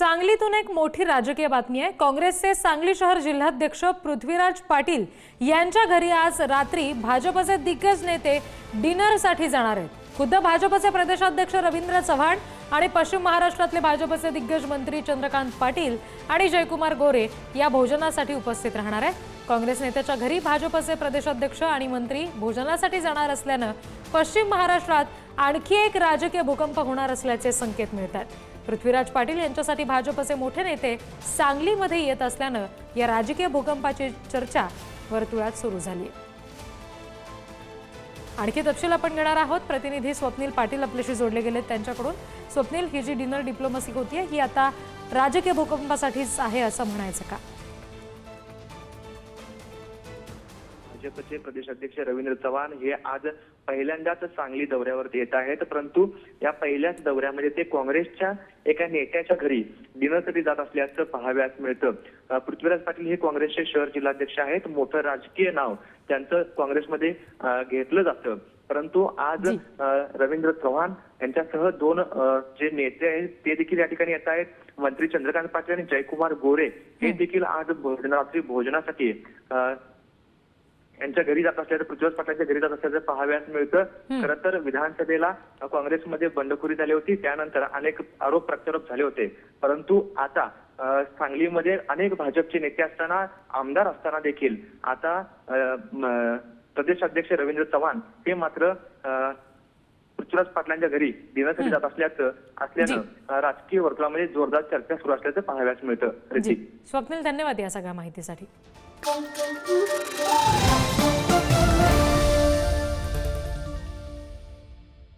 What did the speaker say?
सांगलीतून एक मोठी राजकीय बातमी आहे. काँग्रेसचे सांगली शहर जिल्हाध्यक्ष पृथ्वीराज पाटील यांच्या घरी आज रात्री भाजपचे दिग्गज नेते डिनरसाठी जाणार आहेत. खुद्द भाजपचे प्रदेशाध्यक्ष रवींद्र चव्हाण आणि पश्चिम महाराष्ट्रातले भाजपचे दिग्गज मंत्री चंद्रकांत पाटील आणि जयकुमार गोरे या भोजनासाठी उपस्थित राहणार आहे काँग्रेस नेत्याच्या घरी भाजपचे प्रदेशाध्यक्ष आणि मंत्री भोजनासाठी जाणार असल्यानं पश्चिम महाराष्ट्रात आणखी एक राजकीय भूकंप होणार असल्याचे संकेत मिळतात. पृथ्वीराज पाटील यांच्यासाठी भाजपचे मोठे नेते सांगलीमध्ये येत असल्यानं या राजकीय भूकंपाची चर्चा वर्तुळात सुरू झाली. आणखी तपशील आपण घेणार आहोत. प्रतिनिधी स्वप्नील पाटील आपल्याशी जोडले गेलेत त्यांच्याकडून. स्वप्नील ही जी डिनर डिप्लोमसी होती ही आता राजकीय भूकंपासाठीच आहे असं म्हणायचं का? भाजपचे प्रदेशाध्यक्ष रवींद्र चव्हाण हे आज पहिल्यांदाच सांगली दौऱ्यावरती येत आहेत. परंतु या पहिल्याच दौऱ्यामध्ये ते काँग्रेसच्या एका नेत्याच्या घरी डिनरसाठी जात असल्याचं पाहाव्यास मिळतं. पृथ्वीराज पाटील हे काँग्रेसचे शहर जिल्हाध्यक्ष आहेत. मोठं राजकीय नाव त्यांचं काँग्रेसमध्ये घेतलं जातं. परंतु आज रवींद्र चव्हाण यांच्यासह दोन जे नेते आहेत ते देखील या ठिकाणी येत आहेत. मंत्री चंद्रकांत पाटील आणि जयकुमार गोरे हे देखील आज भोजना रात्री भोजनासाठी यांच्या घरी जात असल्याचं पृथ्वीराज पाटलांच्या घरी जात असल्याचं पाहाव्यास मिळतं. खरं तर विधानसभेला काँग्रेसमध्ये बंडखोरी झाली होती. त्यानंतर अनेक आरोप प्रत्यारोप झाले होते. परंतु आता सांगलीमध्ये अनेक भाजपचे नेते असताना आमदार असताना देखील आता अ, म, प्रदेशाध्यक्ष रवींद्र चव्हाण हे मात्र पृथ्वीराज पाटलांच्या घरी डिनरसाठी जात असल्याचं असल्यानं राजकीय वर्तुळामध्ये जोरदार चर्चा सुरू असल्याचं पाहाव्यास मिळतं. स्वप्नील धन्यवाद या सगळ्या माहितीसाठी.